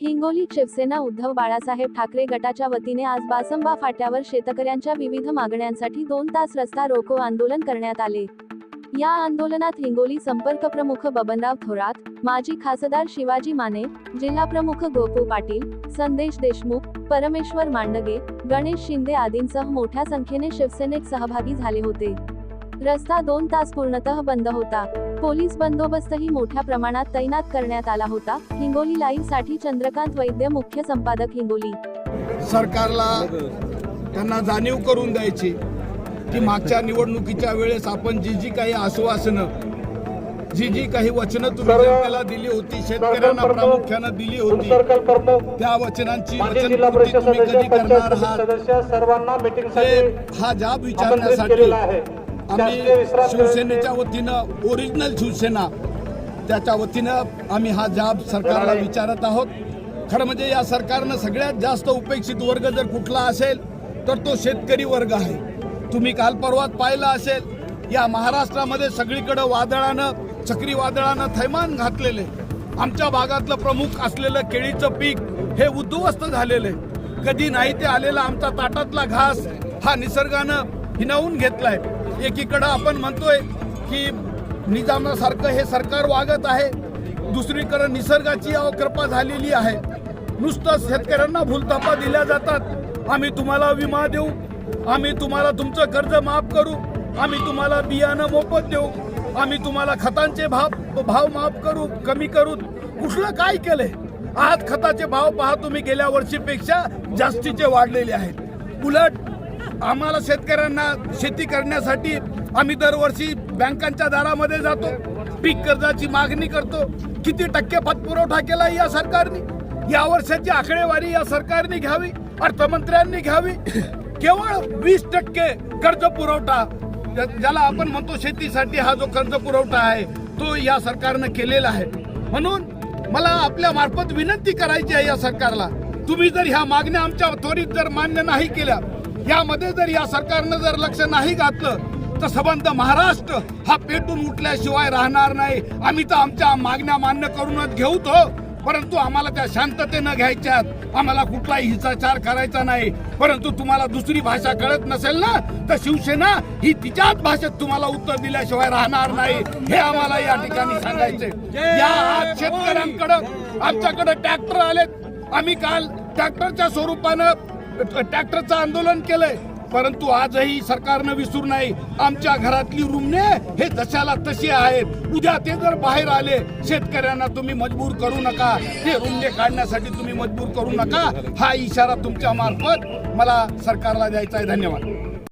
हिंगोली शिवसेना उद्धव बाळासाहेब ठाकरे गटाच्या वतीने आज बासंबा फाट्यावर शेतकऱ्यांच्या विविध मागण्यांसाठी दोन तास रस्ता रोको आंदोलन करण्यात आले. या आंदोलनात हिंगोली संपर्क प्रमुख बबनराव थोरात माजी खासदार शिवाजी माने जिल्हा प्रमुख गोपू पाटील संदेश देशमुख परमेश्वर मांडगे गणेश शिंदे आदींसह मोठ्या संख्येने शिवसेनेत सहभागी झाले होते. रस्ता दोन तास पूर्णतः बंद होता. पोलीस बंदोबस्तही मोठ्या प्रमाणात तैनात करण्यात आला होता. हिंगोली लाईव्हसाठी चंद्रकांत वैद्य मुख्य संपादक हिंगोली. सरकारला त्यांना जाणीव करून द्यायची की मागच्या निवडणुकीच्या वेळेस आपण जी जी काही आश्वासनं जी जी काही वचनं तुम्ही जनतेला दिली होती शेतकऱ्यांना प्रामुख्यानं दिली होती त्या वचनांची वचनपूर्ती तुम्ही सदस्य कधी करणार आहात? सदस्य सर्वांना मीटिंग ते साठी हा जाब विचारण्यासाठी आम्ही शिवसेनेच्या वतीनं ओरिजिनल शिवसेना त्याच्या वतीनं आम्ही हा जाब सरकारला विचारत आहोत. खरं म्हणजे या सरकारनं सगळ्यात जास्त उपेक्षित वर्ग जर कुठला असेल तर तो शेतकरी वर्ग आहे. तुम्ही काल परवात पाहिलं असेल या महाराष्ट्रामध्ये सगळीकडं वादळानं चक्रीवादळानं थैमान घातलेले आमच्या भागातलं प्रमुख असलेलं केळीचं पीक हे उद्ध्वस्त झालेलं आहे. कधी नाही ते आलेला आमचा ताटातला घास हा निसर्गानं हिनावून घेतलाय. एकीकडं आपण म्हणतोय की निजामासारखं हे सरकार वागत आहे. दुसरीकडं निसर्गाची अवकृपा झालेली आहे. नुसतं शेतकऱ्यांना भूलथापा दिल्या जातात. आम्ही तुम्हाला विमा देऊ. आम्ही तुम्हाला तुमचं कर्ज माफ करू. आम्ही तुम्हाला बियाणं मोफत देऊ. आम्ही तुम्हाला खतांचे भाव भाव माफ करू कमी करू. कुठलं काय केलंय? आज खताचे भाव पहा तुम्ही गेल्या वर्षीपेक्षा जास्तीचे वाढलेले आहेत. उलट आम्हाला शेतकऱ्यांना शेती करण्यासाठी आम्ही दरवर्षी बँकांच्या दारामध्ये जातो पीक कर्जाची मागणी करतो. किती टक्के पतपुरवठा केला या सरकारने? या वर्षाची आकडेवारी या सरकारने घ्यावी अर्थमंत्र्यांनी घ्यावी? केवळ वीस टक्के कर्ज पुरवठा ज्याला आपण म्हणतो शेतीसाठी हा जो कर्ज पुरवठा आहे तो या सरकारनं केलेला आहे. म्हणून मला आपल्या मार्फत विनंती करायची आहे या सरकारला. तुम्ही जर ह्या मागण्या आमच्या त्वरित जर मान्य नाही केल्या यामध्ये जर या सरकारनं जर लक्ष नाही घातलं तर सबंध महाराष्ट्र हा पेटून उठल्याशिवाय राहणार नाही. आम्ही तर आमच्या मागण्या मान्य करूनच घेऊ तो परंतु आम्हाला त्या शांततेनं घ्यायच्यात. आम्हाला कुठलाही हिंसाचार करायचा नाही. परंतु तुम्हाला दुसरी भाषा कळत नसेल ना तर शिवसेना ही तिच्याच भाषेत तुम्हाला उत्तर दिल्याशिवाय राहणार नाही. हे आम्हाला या ठिकाणी सांगायचे या शेतकऱ्यांकडं आमच्याकडे ट्रॅक्टर आलेत. आम्ही काल ट्रॅक्टरच्या स्वरूपानं ट्रॅक्टरचं आंदोलन केलंय. परंतु आजही सरकारनं विसरू नाही आमच्या घरातली रुमणे हे जशाला तशी आहेत. उद्या ते जर बाहेर आले शेतकऱ्यांना तुम्ही मजबूर करू नका. ते रुमणे काढण्यासाठी तुम्ही मजबूर करू नका. हा इशारा तुमच्या मार्फत मला सरकारला द्यायचा आहे. धन्यवाद.